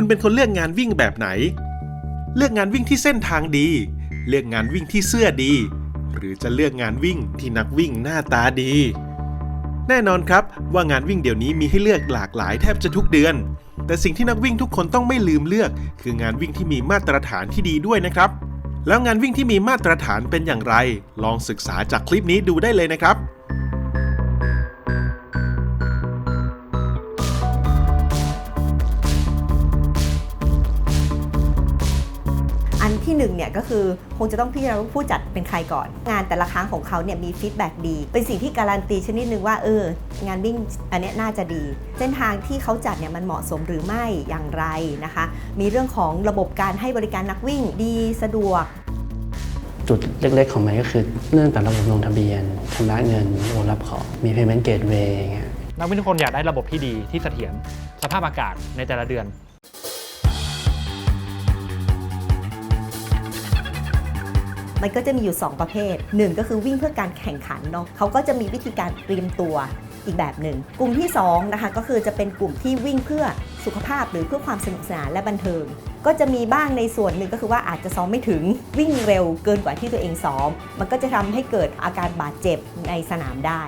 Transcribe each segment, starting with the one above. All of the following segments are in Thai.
คุณเป็นคนเลือกงานวิ่งแบบไหน เลือกงานวิ่งที่เส้นทางดี เลือกงานวิ่งที่เสื้อดี หรือจะเลือกงานวิ่งที่นักวิ่งหน้าตาดี แน่นอนครับว่างานวิ่งเดี๋ยวนี้มีให้เลือกหลากหลายแทบจะทุกเดือน แต่สิ่งที่นักวิ่งทุกคนต้องไม่ลืมเลือก คืองานวิ่งที่มีมาตรฐานที่ดีด้วยนะครับ แล้วงานวิ่งที่มีมาตรฐานเป็นอย่างไร ลองศึกษาจากคลิปนี้ดูได้เลยนะครับ ที่หนึ่งเนี่ยก็คือคงจะต้องพิจารณาว่าผู้จัดเป็นใครก่อน งานแต่ละครั้งของเขาเนี่ยมีฟีดแบ็กดี เป็นสิ่งที่การันตีชนิดหนึ่งว่าเอองานวิ่งอันเนี้ยน่าจะดี เส้นทางที่เขาจัดเนี่ยมันเหมาะสมหรือไม่อย่างไรนะคะ มีเรื่องของระบบการให้บริการนักวิ่งดีสะดวกจุดเล็กๆของมันก็คือเรื่องแต่ระบบลงทะเบียนชำระเงินโอนรับของมี payment gateway อย่างเงี้ยนักวิ่งทุกคนอยากได้ระบบที่ดีที่เสถียรสภาพอากาศในแต่ละเดือน มันก็จะมีอยู่ 2 ประเภท 1 ก็คือวิ่งเพื่อการแข่งขันเนาะเขาก็จะมีวิธีการเตรียมตัวอีกแบบหนึ่ง กลุ่มที่2นะคะก็คือจะเป็นกลุ่มที่วิ่งเพื่อสุขภาพหรือเพื่อความสนุกสนานและบันเทิง ก็จะมีบ้างในส่วนหนึ่งก็คือว่าอาจจะซ้อมไม่ถึงวิ่งเร็วเกินกว่าที่ตัวเองซ้อม มันก็จะทำให้เกิดอาการบาดเจ็บในสนามได้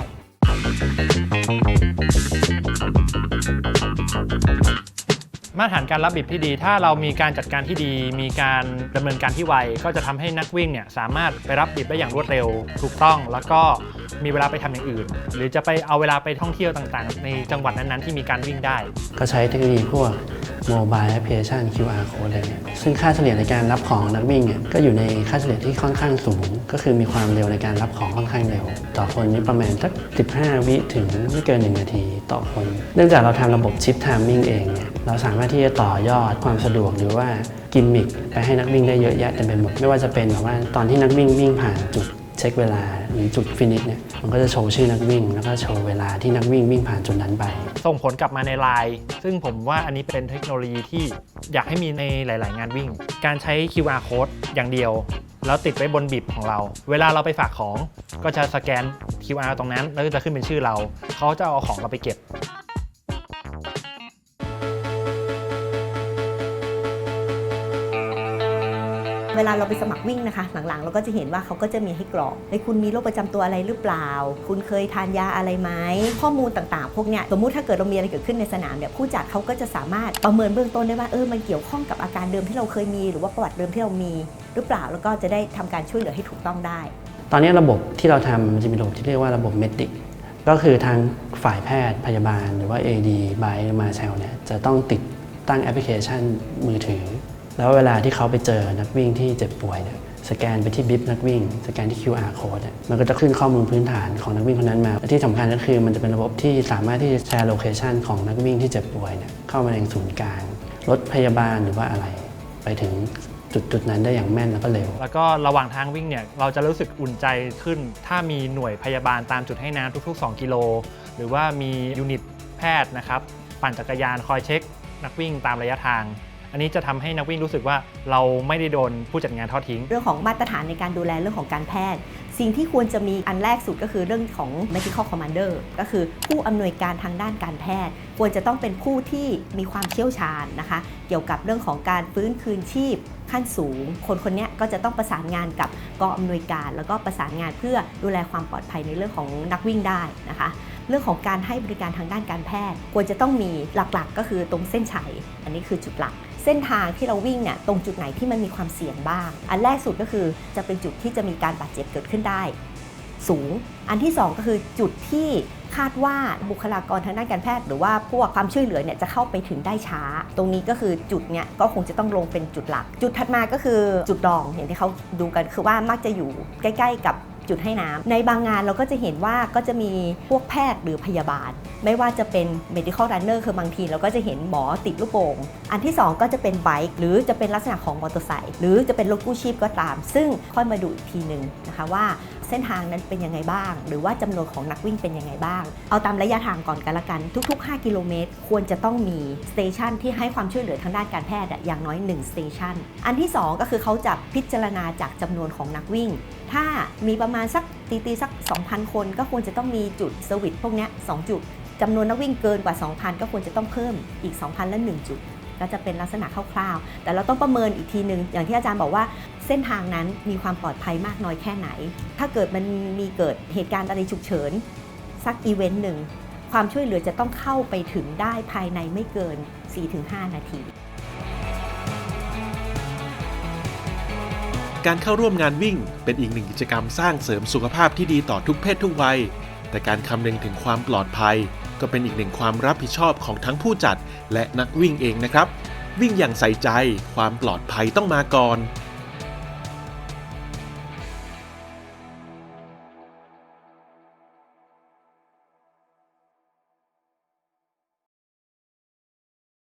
มาตรฐานการรับบิบที่ดี ถ้าเรามีการจัดการที่ดี มีการดำเนินการที่ไว ก็จะทำให้นักวิ่งเนี่ยสามารถไปรับบิบได้อย่างรวดเร็ว ถูกต้อง แล้วก็มีเวลาไปทำอย่างอื่น หรือจะไปเอาเวลาไปท่องเที่ยวต่างๆ ในจังหวัดนั้นๆที่มีการวิ่งได้ ก็ใช้เทคโนโลยีพวก mobile application QR code อะไรเงี้ยซึ่งค่าเฉลี่ยในการรับของนักวิ่งเนี่ยก็อยู่ในค่าเฉลี่ยที่ค่อนข้างสูง ก็คือมีความเร็วในการรับของค่อนข้างเร็ว ต่อคนนี่ประมาณสัก 15 วิถึงไม่เกิน 1 นาที ต่อคน เนื่องจากเราทำระบบชิป timing เองเนี่ย เราสามารถที่จะต่อยอดความสะดวกหรือว่ากิมมิคไปให้นักวิ่งได้เยอะแยะเต็มไปหมด ไม่ว่าจะเป็นแบบว่าตอนที่นักวิ่งวิ่งผ่านจุดเช็คเวลาหรือจุดฟินิชเนี่ยมันก็จะโชว์ชื่อนักวิ่ง แล้วก็โชว์เวลาที่นักวิ่งวิ่งผ่านจุดนั้นไป ส่งผลกลับมาในไลน์ซึ่งผมว่าอันนี้เป็นเทคโนโลยีที่อยากให้มีในหลาย ๆ งานวิ่ง การใช้ QR code อย่างเดียวแล้วติดไว้บนบิบของเรา เวลาเราไปฝากของก็จะสแกน QR ตรงนั้น แล้วก็จะขึ้นเป็นชื่อเรา เขาจะเอาของเราไปเก็บ เวลาเราไปสมัครวิ่งนะคะ หลังๆ เราก็จะเห็นว่าเขาก็จะมีให้กรอกเฮ้คุณมีโรคประจำตัวอะไรหรือเปล่า คุณเคยทานยาอะไรไหมข้อมูลต่างๆ พวกเนี้ยสมมุติถ้าเกิดเรามีอะไรเกิดขึ้นในสนามเนี่ยผู้จัดเขาก็จะสามารถประเมินเบื้องต้นได้ว่าเออมันเกี่ยวข้องกับอาการเดิมที่เราเคยมี หรือว่าประวัติเดิมที่เรามีหรือเปล่าแล้วก็จะได้ทำการช่วยเหลือให้ถูกต้องได้ ตอนนี้ระบบที่เราทำมันจะมีระบบที่เรียกว่าระบบเมดิกก็คือทางฝ่ายแพทย์พยาบาล หรือว่า AD by มาเชลเนี่ยจะต้องติดตั้งแอปพลิเคชันมือถือ แล้วเวลาที่เขาไปเจอนักวิ่งที่เจ็บป่วยเนี่ยสแกนไปที่บิบนักวิ่ง สแกนที่ QR code เนี่ยมันก็จะขึ้นข้อมูลพื้นฐานของนักวิ่งคนนั้นมา ที่สำคัญก็คือมันจะเป็นระบบที่สามารถที่จะแชร์โลเคชันของนักวิ่งที่เจ็บป่วยเนี่ยเข้ามาในศูนย์กลางรถพยาบาลหรือว่าอะไร ไปถึงจุดจุดๆนั้นได้อย่างแม่นแล้วก็เร็ว แล้วก็ระหว่างทางวิ่งเนี่ยเราจะรู้สึกอุ่นใจขึ้น ถ้ามีหน่วยพยาบาลตามจุดให้น้ำทุก ๆ 2 กิโล หรือว่ามียูนิตแพทย์นะครับปั่นจักรยานคอยเช็ค นักวิ่งตามระยะทาง อันนี้จะทำให้นักวิ่งรู้สึกว่าเราไม่ได้โดนผู้จัดงานทอดทิ้ง เรื่องของมาตรฐานในการดูแลเรื่องของการแพทย์ สิ่งที่ควรจะมีอันแรกสุดก็คือเรื่องของ medical commander ก็คือผู้อำนวยการทางด้านการแพทย์ ควรจะต้องเป็นผู้ที่มีความเชี่ยวชาญนะคะ เกี่ยวกับเรื่องของการฟื้นคืนชีพขั้นสูง คนคนนี้ก็จะต้องประสานงานกับกองอำนวยการ แล้วก็ประสานงานเพื่อดูแลความปลอดภัยในเรื่องของนักวิ่งได้นะคะ เรื่องของการให้บริการทางด้านการแพทย์ ควรจะต้องมีหลักๆ ก็คือตรงเส้นชัย อันนี้คือจุดหลัก เส้นทางที่เราวิ่งเนี่ยตรงจุดไหนที่มันมีความเสี่ยงบ้าง อันแรกสุดก็คือจะเป็นจุดที่จะมีการบาดเจ็บเกิดขึ้นได้ สูง อันที่ 2 ก็คือจุดที่คาดว่าบุคลากรทางด้านการแพทย์ หรือว่าพวกความช่วยเหลือเนี่ยจะเข้าไปถึงได้ช้า ตรงนี้ก็คือจุดเนี่ยก็คงจะต้องลงเป็นจุดหลัก จุดถัดมาก็คือจุดรองอย่างที่เขาดูกันคือว่ามักจะอยู่ใกล้ ๆ กับ จุดให้น้ำในบางงานเราก็จะเห็นว่าก็จะมีพวกแพทย์หรือพยาบาล ไม่ว่าจะเป็น medical runner คือบางทีเราก็จะเห็นหมอติดลูกโป่งอันที่ 2 ก็จะเป็นไบค์หรือจะเป็นลักษณะของมอเตอร์ไซค์หรือจะเป็นรถกู้ชีพก็ตาม ซึ่งค่อยมาดูอีกทีหนึ่งนะคะว่า เส้นทางนั้นเป็นยังไงบ้าง หรือว่าจำนวนของนักวิ่งเป็นยังไงบ้าง เอาตามระยะทางก่อนกันละกัน ทุก ๆ 5 กิโลเมตร ควรจะต้องมีสเตชันที่ให้ความช่วยเหลือทางด้านการแพทย์อย่างน้อย1สเตชันอันที่ 2 ก็คือเขาจะพิจารณาจากจำนวนของนักวิ่ง ถ้ามีประมาณสักตีตีสัก 2,000 คนก็ควรจะต้องมีจุดเซอร์วิสพวกนี้2จุดจำนวนนักวิ่งเกินกว่า 2,000 ก็ควรจะต้องเพิ่มอีก 2,000ละ 1 จุด ก็จะเป็นลักษณะคร่าวๆ แต่เราต้องประเมินอีกทีหนึ่งอย่างที่อาจารย์บอกว่าเส้นทางนั้นมีความปลอดภัยมากน้อยแค่ไหน ถ้าเกิดมันมีเกิดเหตุการณ์อะไรฉุกเฉินสักอีเวนต์หนึ่งความช่วยเหลือจะต้องเข้าไปถึงได้ภายในไม่เกิน 4-5 นาที การเข้าร่วมงานวิ่งเป็นอีกหนึ่งกิจกรรมสร้างเสริมสุขภาพที่ดีต่อทุกเพศทุกวัย แต่การคำนึงถึงความปลอดภัย ก็เป็นอีกหนึ่งความรับผิดชอบของทั้งผู้จัด และนักวิ่งเองนะครับ วิ่งอย่างใส่ใจ ความปลอดภัยต้องมาก่อน